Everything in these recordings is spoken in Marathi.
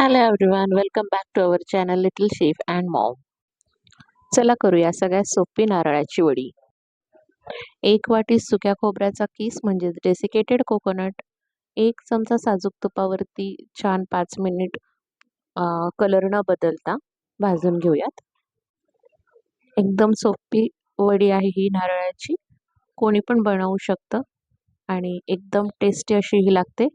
Hello everyone welcome back to our channel little chef and mom चला करूया सगळ्यात सोपी नारळाची वडी. एक वाटी सुक्या खोबऱ्याचा किस म्हणजे डेसिकेटेड कोकोनट एक चमचा साजूक तुपावरती छान पाच मिनिट कलर न बदलता भाजून घेऊयात. एकदम सोपी वडी आहे ही नारळाची. कोणी पण बनवू शकतं आणि एकदम टेस्टी अशी ही लागते.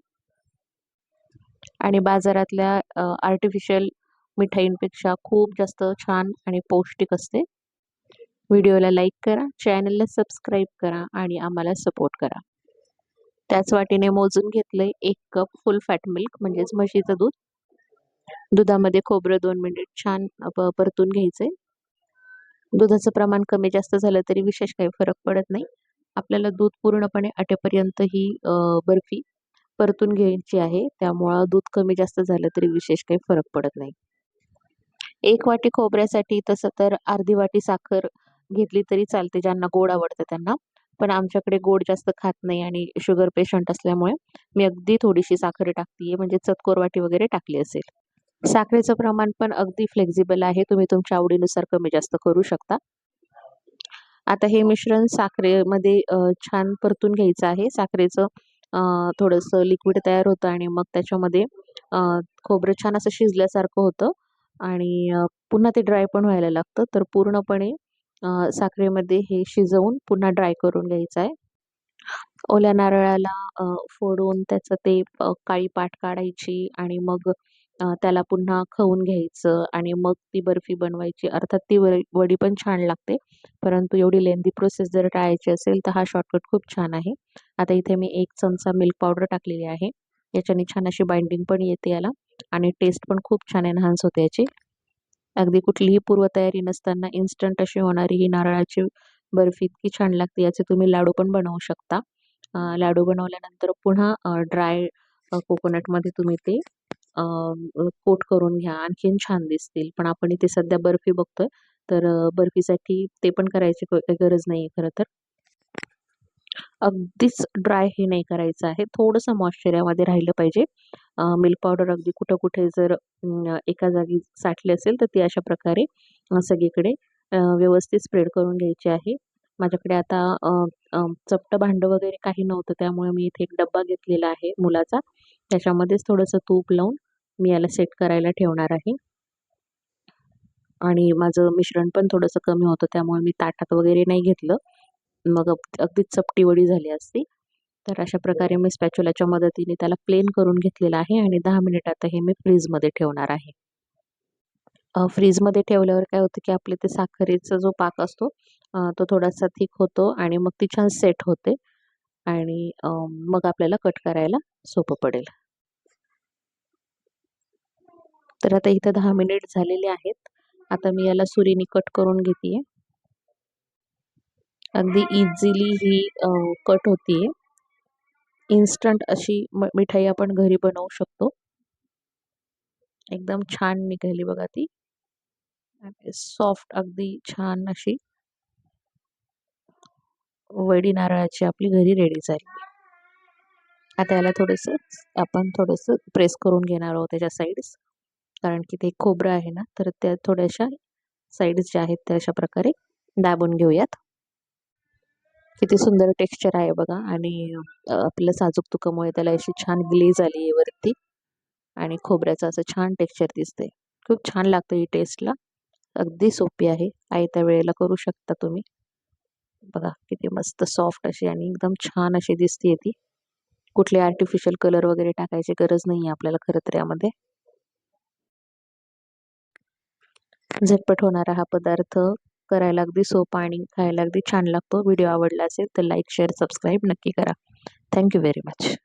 आणि बाजारातल्या आर्टिफिशियल मिठाईंपेक्षा खूप जास्त छान आणि पौष्टिक असते. व्हिडिओला लाईक करा चॅनलला सबस्क्राईब करा आणि आम्हाला सपोर्ट करा. त्याच वाटीने मोजून घेतलंय एक कप फुल फॅट मिल्क म्हणजेच म्हशीचं दूध. दुधामध्ये खोबरं दोन मिनिट छान परतून घ्यायचंय. दुधाचं प्रमाण कमी जास्त झालं तरी विशेष काही फरक पडत नाही. आपल्याला दूध पूर्णपणे आटेपर्यंत ही बर्फी परतून घ्यायची आहे. त्यामुळं दूध कमी जास्त झालं तरी विशेष काही फरक पडत नाही. एक वाटी खोबऱ्यासाठी तसं तर अर्धी वाटी साखर घेतली तरी चालते ज्यांना गोड आवडतं त्यांना. पण आमच्याकडे गोड जास्त खात नाही आणि शुगर पेशंट असल्यामुळे मी अगदी थोडीशी साखर टाकतीये म्हणजे चतकोर वाटी वगैरे टाकली असेल. साखरेचं प्रमाण पण अगदी फ्लेक्झिबल आहे. तुम्ही तुमच्या आवडीनुसार कमी जास्त करू शकता. आता हे मिश्रण साखरेमध्ये छान परतून घ्यायचं आहे. साखरेचं थोडंसं लिक्विड तयार होतं आणि मग त्याच्यामध्ये खोबरं छान असं शिजल्यासारखं होतं आणि पुन्हा ते ड्राय पण व्हायला लागतं. तर पूर्णपणे साखरेमध्ये हे शिजवून पुन्हा ड्राय करून घ्यायचं आहे. ओल्या नारळाला फोडून त्याचं ते काळी पाट काढायची आणि मग त्याला पुन्हा खवून घ्यायचं आणि मग ती बर्फी बनवायची. अर्थात ती वडी पण छान लागते. परंतु एवढी लेंदी प्रोसेस जर टाळायची असेल तर हा शॉर्टकट खूप छान आहे. आता इथे मी एक चमचा मिल्क पावडर टाकलेली आहे. याच्याने छान अशी बाइंडिंग पण येते याला. आणि टेस्ट पण खूप छान एनहान्स होते याची. अगदी कुठलीही पूर्वतयारी नसताना इन्स्टंट अशी होणारी ही नारळाची बर्फी इतकी छान लागते याचे तुम्ही लाडू पण बनवू शकता. लाडू बनवल्यानंतर पुन्हा ड्राय कोकोनटमध्ये तुम्ही ते कोट करून घ्या. आणखीन छान दिसतील. पण आपण इथे सध्या बर्फी बघतोय. तर बर्फीसाठी ते पण करायची गरज नाही खरं तर. अगदीच ड्राय हे नाही करायचं आहे. थोडंसं मॉइश्चरामध्ये राहिलं पाहिजे. मिल्क पावडर अगदी कुठं कुठे जर एका जागी साठली असेल तर ती अशा प्रकारे सगळीकडे व्यवस्थित स्प्रेड करून घ्यायची आहे. माझ्याकडे आता चपटं भांडं वगैरे काही नव्हतं त्यामुळे मी इथे एक डब्बा घेतलेला आहे मुलाचा. त्याच्यामध्येच थोडंसं तूप लावून मी याला सेट करायला ठेवणार आहे. आणि माझं मिश्रण पण थोडंसं कमी होतं त्यामुळे मी ताटात वगैरे नाही घेतलं. मग अगदी चपटी वडी झाली असती. तर अशा प्रकारे मी स्पॅच्युलाच्या मदतीने त्याला प्लेन करून घेतलेला आहे आणि दहा मिनिट आता हे मी फ्रीजमध्ये ठेवणार आहे. फ्रीजमध्ये ठेवल्यावर काय होतं की आपले ते साखरेचा जो पाक असतो तो थोडासा थिक होतो आणि मग ती छान सेट होते आणि मग आपल्याला कट करायला सोपं पडेल. तर आता इथं दहा मिनिट झालेले आहेत. आता मी याला सुरीने कट करून घेते अगदी इझिली ही कट होतीये. इन्स्टंट अशी मिठाई आपण घरी बनवू शकतो. एकदम छान निघाली बघा ती. सॉफ्ट अगदी छान अशी. वडी नारळाची आपली घरी रेडी झाली. आता याला थोडंसं आपण थोडंसं प्रेस करून घेणार आहोत त्याच्या साईड्स कारण की ते खोबरं आहे ना तर त्या थोड्याशा साईड्स ज्या आहेत त्या अशा प्रकारे दाबून घेऊयात. किती सुंदर टेक्स्चर आहे बघा. आणि आपल्या साजूक तुकामुळे त्याला अशी छान ग्लेज आली आहे वरती. आणि खोबऱ्याचं असं छान टेक्स्चर दिसते खूप छान लागतं ही टेस्टला अगदी सोपी आहे. आयत्या वेळेला करू शकता तुम्ही. बघा किती मस्त सॉफ्ट अशी आणि एकदम छान अशी दिसते ती. कुठले आर्टिफिशियल कलर वगैरे टाकायची गरज नाही आपल्याला खरं तर यामध्ये. झटपट होणारा हा पदार्थ करायला अगदी सोपा आणि खायला अगदी छान लागतो. व्हिडिओ आवडला असेल तर लाईक शेअर सबस्क्राईब नक्की करा. Thank you very much